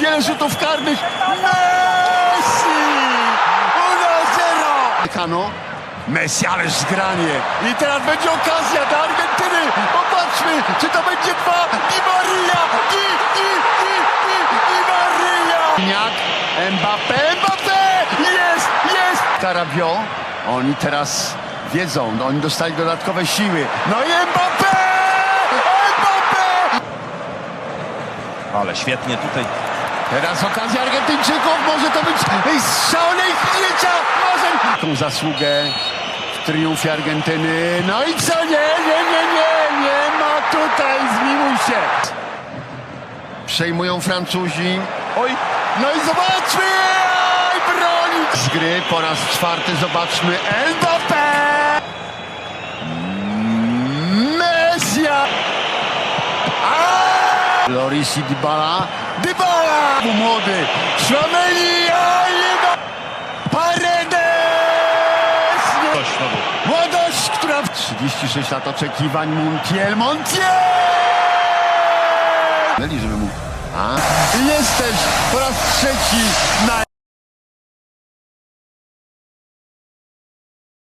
Wiele rzutów karnych. Messi! 1-0! Kano. Messi, ależ zgranie. I teraz będzie okazja dla Argentyny. Popatrzmy, czy to będzie dwa. Di Maria! Di, Di, Di, Di, Di Maria! Mbappé, Mbappé! Jest, jest! Karabio. Oni teraz wiedzą, no oni dostali dodatkowe siły. No i! Mbappé! Ale świetnie tutaj Teraz okazja Argentyńczyków, może to być szalonej chwilcia marzeń. Taką zasługę w triumfie Argentyny. No i co? Nie, nie, nie, nie, nie ma tutaj, zmiłuj się. Przejmują Francuzi. Oj, no i zobaczmy! Aj, broni! Z gry po raz czwarty zobaczmy Mbappé! Loris i Dybala. Dybala! Młody. Szlameli. Paredes! Młodość, która w 36 lat oczekiwań. Montiel. Montiel! Żeby mu... A? Jesteś po raz trzeci.